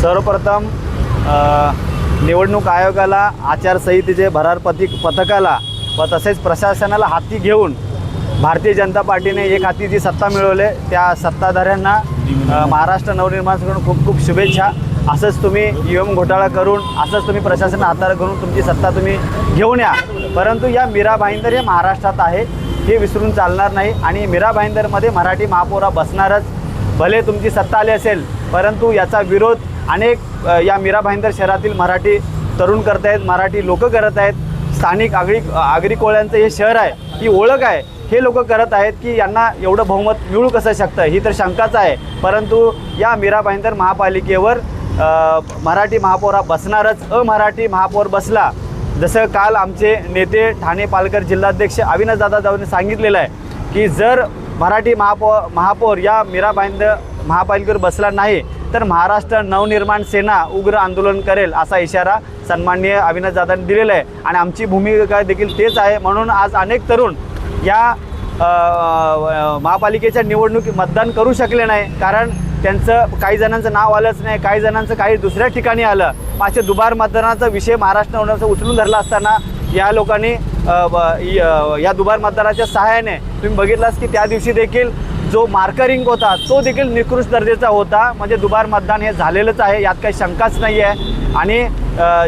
सर्वप्रथम निवडणूक आयोगाला आचारसंहितेचे भरार पथिक पथकाला व तसेच प्रशासनाला हाती घेऊन भारतीय जनता पार्टीने एक हाती जी सत्ता मिळवले त्या सत्ताधाऱ्यांना महाराष्ट्र नवनिर्माणकडून खूप खूप शुभेच्छा. असंच तुम्ही यम एम घोटाळा करून असंच तुम्ही प्रशासन हाताळ करून तुमची सत्ता तुम्ही घेऊन या. परंतु या मीरा भाईंदर हे महाराष्ट्रात आहे हे विसरून चालणार नाही. आणि मीरा भाईंदरमध्ये मराठी महापौरा बसणारच भले तुमची सत्ता आली असेल परंतु याचा विरोध अनेक या मीरा भाईंदर शहरातील मराठी तरुण करत आहेत मराठी लोक करत आहेत. स्थानिक आगरी आगरी कोळ्यांचं हे शहर आहे ही ओळख आहे. हे लोक करत आहेत की यांना एवढं बहुमत मिळू कसं शकतं? ही तर शंकाच आहे. परंतु या मीरा भाईंदर महापालिकेवर मराठी महापौर बसणारच अमराठी महापौर बसला. जसं काल आमचे नेते ठाणे पालकर जिल्हाध्यक्ष अविनाश दादा सांगितलेलं आहे की जर मराठी महापौ महापौर या मीराबाईंद महापालिकेवर बसला नाही तर महाराष्ट्र नवनिर्माण सेना उग्र आंदोलन करेल असा इशारा सन्माननीय अविनाश दादांनी दिलेला आहे. आणि आमची भूमिका देखील तेच आहे. म्हणून आज अनेक तरुण या महापालिकेच्या निवडणुकीत मतदान करू शकले नाही. कारण त्यांचं काही जणांचं नाव आलंच नाही काही जणांचं काही दुसऱ्या ठिकाणी आलं. पाचशे दुबार मतदानाचा विषय महाराष्ट्र उचलून धरला असताना या लोकांनी या दुबार मतदानाच्या सहाय्याने तुम्ही बघितलास की त्या दिवशी देखील जो मार्करिंग होता तो देखील निकृष्ट दर्जेचा होता. म्हणजे दुबार मतदान हे झालेलंच आहे यात काही शंकाच नाही आहे. आणि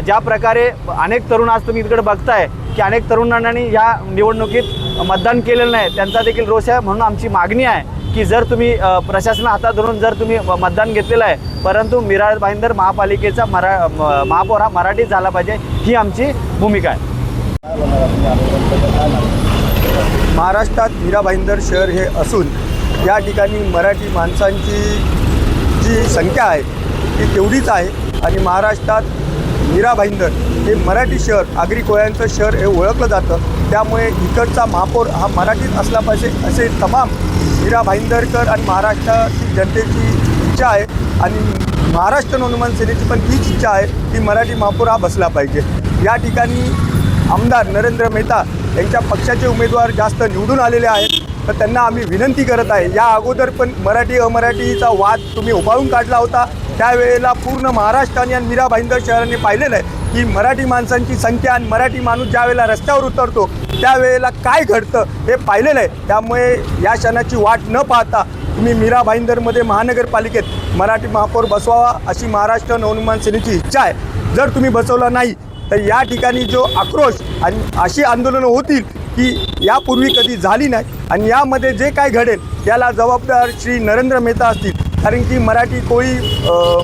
ज्या प्रकारे अनेक तरुण आज तुम्ही इकडे बघताय की अनेक तरुणांनी या निवडणुकीत मतदान केलेलं नाही त्यांचा देखील रोष आहे. म्हणून आमची मागणी आहे की जर तुम्ही प्रशासन प्रशासना हातात धरून जर तुम्ही मतदान घेतलेलं आहे परंतु मिराज भाईंदर महापालिकेचा मरा महापौर हा मराठीत झाला पाहिजे ही आमची भूमिका आहे. महाराष्ट्रात मीरा भाईंदर शहर हे असून या ठिकाणी मराठी माणसांची जी संख्या आहे ती तेवढीच आहे. आणि महाराष्ट्रात मीरा भाईंदर हे मराठी शहर आगरी कोळ्यांचं शहर हे ओळखलं जातं. त्यामुळे इकडचा महापौर हा मराठीत असला पाहिजे असे तमाम मीरा भाईंदरकर आणि महाराष्ट्राची जनतेची इच्छा आहे. आणि महाराष्ट्र नवनिर्माण सेनेची पण तीच इच्छा आहे की मराठी महापौर हा बसला पाहिजे. या ठिकाणी आमदार नरेंद्र मेहता यांच्या पक्षाचे उमेदवार जास्त निवडून आलेले आहेत. तर त्यांना आम्ही विनंती करत आहे या अगोदर पण मराठी अमराठीचा वाद तुम्ही उभारून काढला होता. त्यावेळेला पूर्ण महाराष्ट्राने आणि मीरा भाईंदर शहराने पाहिलेलं आहे की मराठी माणसांची संख्या आणि मराठी माणूस ज्यावेळेला रस्त्यावर उतरतो त्यावेळेला काय घडतं हे पाहिलेलं आहे. त्यामुळे या क्षणाची वाट न पाहता तुम्ही मीरा भाईंदरमध्ये महानगरपालिकेत मराठी महापौर बसवावा अशी महाराष्ट्र नवनिर्माण सेनेची इच्छा आहे. जर तुम्ही बसवला नाही तर या ठिकाणी जो आक्रोश आणि अशी आंदोलनं होतील की यापूर्वी कधी झाली नाही आणि यामध्ये जे काय घडेल याला जबाबदार श्री नरेंद्र मेहता असतील. कारण की मराठी कोळी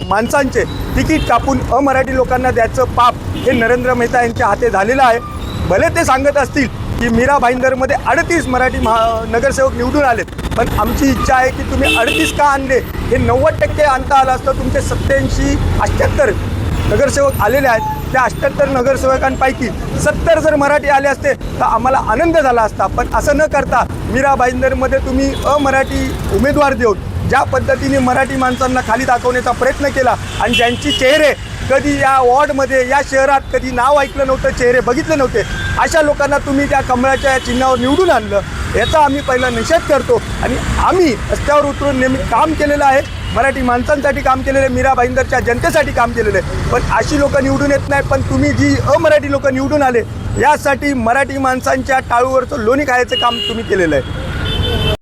माणसांचे तिकीट कापून अमराठी लोकांना द्यायचं पाप हे नरेंद्र मेहता यांच्या हाते झालेलं आहे. भले ते सांगत असतील की मीरा भाईंदरमध्ये अडतीस मराठी महा नगरसेवक निवडून आलेत. पण आमची इच्छा आहे की तुम्ही अडतीस का आणले? हे नव्वद टक्के आणता आलं असतं. तुमचे सत्याऐंशी अठ्ठ्याहत्तर नगरसेवक आलेले आहेत. त्या अष्ट्याहत्तर नगरसेवकांपैकी सत्तर जर मराठी आले असते तर आम्हाला आनंद झाला असता. पण असं न करता मीरा भाईंदरमध्ये तुम्ही अमराठी उमेदवार देऊन ज्या पद्धतीने मराठी माणसांना खाली दाखवण्याचा प्रयत्न केला आणि ज्यांची चेहरे कधी या वॉर्डमध्ये या शहरात कधी नाव ऐकलं नव्हतं चेहरे बघितले नव्हते अशा लोकांना तुम्ही त्या कमळाच्या चिन्हावर निवडून आणलं. याचा आम्ही पहिला निषेध करतो. आणि आम्ही रस्त्यावर उतरून नेहमी काम केलेलं आहे. मराठी माणसांसाठी काम केलेलं आहे मीरा भाईंदरच्या जनतेसाठी काम केलेलं आहे. पण अशी लोकं निवडून येत नाही पण तुम्ही जी अमराठी लोकं निवडून आले यासाठी मराठी माणसांच्या टाळूवरचं लोणी खायचं काम तुम्ही केलेलं आहे.